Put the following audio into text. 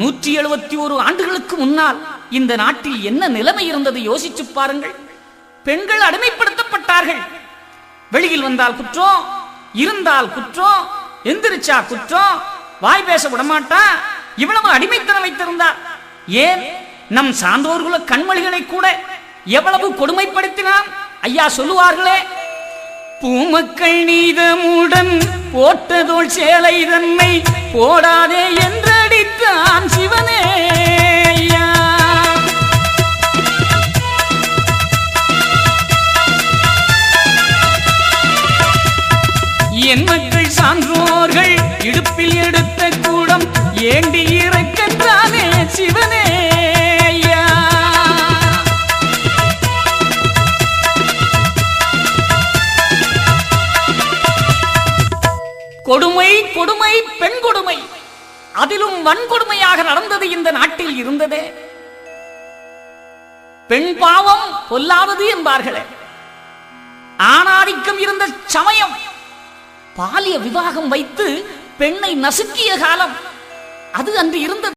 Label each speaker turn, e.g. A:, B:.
A: நூற்றி எழுபத்தி ஒரு ஆண்டுகளுக்கு முன்னால் இந்த நாட்டில் என்ன நிலைமை இருந்தது யோசிச்சு பாருங்கள். பெண்கள் அடிமைப்படுத்தப்பட்டார்கள். வெளியில் வந்தால் குற்றம் இருந்தால் குற்றம் எந்திரிச்சா குற்றம் வாய் பேச விடமாட்டா இவ்வளவு அடிமைத்தனம் வைத்திருந்தார். ஏன்? நம் சான்றோர்குல கண்மொழிகளை கூட எவ்வளவு கொடுமைப்படுத்தினான்? ஐயா சொல்லுவார்களே பூமக்கள் நீதமுடன் போட்டதோள் சேலை தன்னை போடாதே என்று என் மக்கள் சான்றோர்கள் இடுப்பில் எடுத்த கூடம் ஏண்டி இறக்கத்தானே சிவனே கொடுமை கொடுமை பெண் கொடுமை. அதிலும் வன்கொடுமையாக நடந்தது இந்த நாட்டில் இருந்ததே. பெண் பாவம் பொல்லாதது என்பார்களே. ஆணாதிக்கம் இருந்த பாலிய விவாகம் வைத்து பெண்ணை நசுக்கிய காலம். அது அன்று இருந்தது.